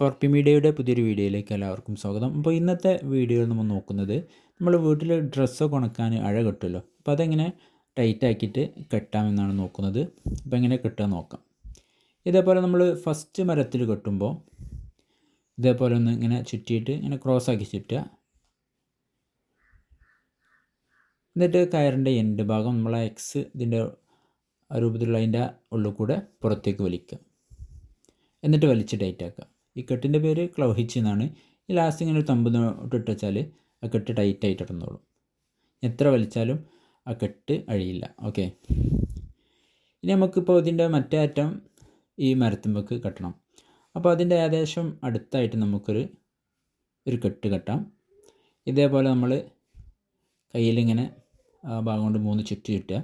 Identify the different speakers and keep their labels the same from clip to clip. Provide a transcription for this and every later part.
Speaker 1: Four P മീഡിയയുടെ പുതിയൊരു വീഡിയോയിലേക്ക് എല്ലാവർക്കും സ്വാഗതം. അപ്പോൾ ഇന്നത്തെ വീഡിയോയിൽ നമ്മൾ നോക്കുന്നത് നമ്മൾ വീട്ടിൽ ഡ്രസ്സ് ഉണക്കാൻ അഴ കെട്ടുമല്ലോ അപ്പോൾ അതെങ്ങനെ ടൈറ്റ് ആക്കിയിട്ട് കെട്ടാമെന്നാണ് നോക്കുന്നത്. അപ്പോൾ എങ്ങനെ കെട്ടുക നോക്കാം. ഇതേപോലെ നമ്മൾ ഫസ്റ്റ് മരത്തിൽ കെട്ടുമ്പോൾ ഇതേപോലെ ഒന്ന് ഇങ്ങനെ ചുറ്റിയിട്ട് ഇങ്ങനെ ക്രോസ് ആക്കി ചുറ്റുക. എന്നിട്ട് കയറിന്റെ എൻഡ് ഭാഗം നമ്മൾ എക്സ് ഇതിന്റെ രൂപത്തിലുള്ള അതിന്റെ ഉള്ളിൽ കൂടെ പുറത്തേക്ക് വലിക്കുക. എന്നിട്ട് വലിച്ച് ടൈറ്റ് ആക്കുക. ഈ കെട്ടിന്റെ പേര് ക്ലൗഹിച്ച് എന്നാണ്. ഈ ലാസ്റ്റ് ഇങ്ങനെ ഒരു തമ്പ് ഇട്ട് വെച്ചാൽ ആ കെട്ട് ടൈറ്റായിട്ട് ഇടുന്നോളും എത്ര വലിച്ചാലും ആ കെട്ട് അഴിയില്ല. ഓക്കെ ഇനി നമുക്കിപ്പോൾ ഇതിന്റെ മറ്റേ അറ്റം ഈ മരത്തുമ്പക്ക് കെട്ടണം. അപ്പോൾ അതിന്റെ ഏകദേശം അടുത്തായിട്ട് നമുക്കൊരു ഒരു കെട്ട് കെട്ടാം. ഇതേപോലെ നമ്മൾ കയ്യിലിങ്ങനെ ആ ഭാഗം കൊണ്ട് മൂന്ന് ചുറ്റി ചുറ്റുക.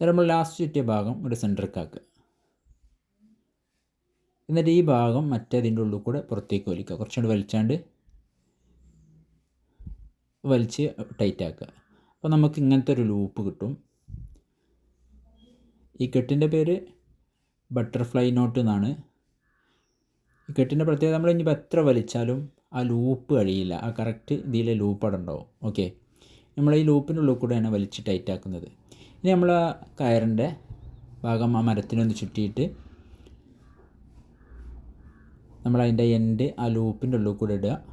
Speaker 1: നമ്മൾ ലാസ്റ്റ് ചുറ്റിയ ഭാഗം ഒരു സെന്ററിലേക്ക് ആക്കുക. എന്നിട്ട് ഈ ഭാഗം മറ്റേതിന്റെ ഉള്ളിൽ കൂടെ പുറത്തേക്ക് വലിക്കുക. കുറച്ചുകൂടി വലിച്ചാണ്ട് വലിച്ച് ടൈറ്റ് ആക്കുക. അപ്പോൾ നമുക്ക് ഇങ്ങനത്തെ ഒരു ലൂപ്പ് കിട്ടും. ഈ കെട്ടിന്റെ പേര് ബട്ടർഫ്ലൈ നോട്ട് എന്നാണ്. ഈ കെട്ടിന്റെ പ്രത്യേകത നമ്മൾ ഇനിയിപ്പോൾ എത്ര വലിച്ചാലും ആ ലൂപ്പ് കഴിയില്ല. ആ കറക്റ്റ് ഇതിലെ ലൂപ്പ് അവിടെ ഉണ്ടാവും. ഓക്കെ നമ്മൾ ഈ ലൂപ്പിന്റെ ഉള്ളിൽ കൂടെയാണ് വലിച്ച് ടൈറ്റ് ആക്കുന്നത്. ഇനി നമ്മൾ ആ കയറിന്റെ ഭാഗം ആ മരത്തിനൊന്ന് ചുറ്റിയിട്ട് നമ്മൾ അതിന്റെ എൻഡ് ആ ലൂപ്പിന്റെ ഉള്ളിൽ കൂടെ ഇടുക.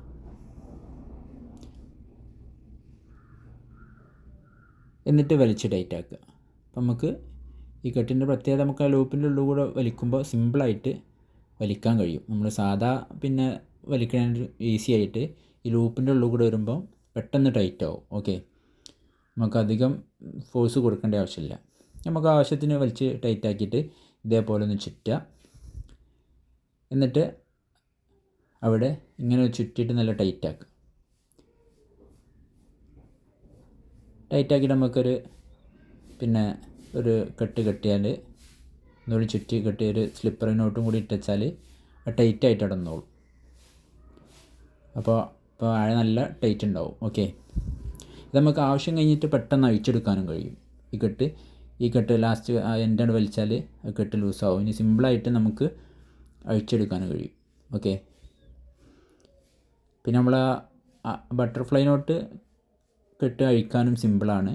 Speaker 1: എന്നിട്ട് വലിച്ച് ടൈറ്റ് ആക്കുക. അപ്പം നമുക്ക് ഈ കെട്ടിന്റെ പ്രത്യേകത നമുക്ക് ആ ലൂപ്പിന്റെ ഉള്ളിൽ കൂടെ വലിക്കുമ്പോൾ സിമ്പിളായിട്ട് വലിക്കാൻ കഴിയും. നമ്മൾ സാധാ പിന്നെ വലിക്കണ ഈസി ആയിട്ട് ഈ ലൂപ്പിന്റെ ഉള്ളിൽ കൂടെ വരുമ്പോൾ പെട്ടെന്ന് ടൈറ്റ് ആവും. ഓക്കെ നമുക്ക് അധികം ഫോഴ്സ് കൊടുക്കേണ്ട ആവശ്യമില്ല. നമുക്ക് ആവശ്യത്തിന് വലിച്ച് ടൈറ്റ് ആക്കിയിട്ട് ഇതേപോലെ ഒന്ന് ചുറ്റുക. എന്നിട്ട് അവിടെ ഇങ്ങനെ ചുറ്റിയിട്ട് നല്ല ടൈറ്റ് ആക്കുക ടൈറ്റ് ആക്കിയിട്ട് നമുക്കൊരു പിന്നെ ഒരു കെട്ട് കെട്ടിയാൽ ഒന്നുകൂടി ചുറ്റി കെട്ടി ഒരു സ്ലിപ്പറിനോട്ടും കൂടി ഇട്ടച്ചാൽ ടൈറ്റ് ആയിട്ട് ഇടന്നോളും അപ്പോൾ അപ്പോൾ ആഴ നല്ല ടൈറ്റ് ഉണ്ടാവും. ഓക്കെ? ഇത് നമുക്ക് ആവശ്യം കഴിഞ്ഞിട്ട് പെട്ടെന്ന് അഴിച്ചെടുക്കാനും കഴിയും. ഈ കെട്ട് ഈ കെട്ട് ലാസ്റ്റ് എന്റെ വലിച്ചാൽ കെട്ട് ലൂസാവും ഇനി സിമ്പിളായിട്ട് നമുക്ക് അഴിച്ചെടുക്കാനും കഴിയും. ഓക്കെ? പിന്നെ നമ്മൾ ബട്ടർഫ്ലൈ നോട്ട് കെട്ട് അഴിക്കാനും സിമ്പിളാണ്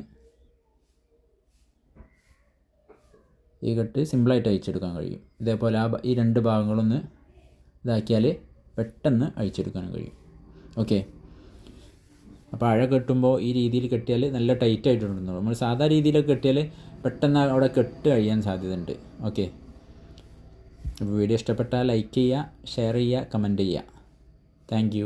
Speaker 1: ഈ കെട്ട് സിമ്പിളായിട്ട് അഴിച്ചെടുക്കാൻ കഴിയും. ഇതേപോലെ ആ ഈ രണ്ട് ഭാഗങ്ങളൊന്ന് ഇതാക്കിയാൽ പെട്ടെന്ന് അഴിച്ചെടുക്കാനും കഴിയും. ഓക്കെ? അപ്പോൾ അഴ കെട്ടുമ്പോൾ ഈ രീതിയിൽ കെട്ടിയാൽ നല്ല ടൈറ്റ് ആയിട്ടുണ്ടെന്നു നമ്മൾ സാധാ രീതിയിലൊക്കെ കെട്ടിയാൽ പെട്ടെന്ന് അവിടെ കെട്ട് കഴിയാൻ സാധ്യതയുണ്ട്. ഓക്കെ? അപ്പോൾ വീഡിയോ ഇഷ്ടപ്പെട്ടാൽ ലൈക്ക് ചെയ്യുക ഷെയർ ചെയ്യുക കമന്റ് ചെയ്യുക. താങ്ക്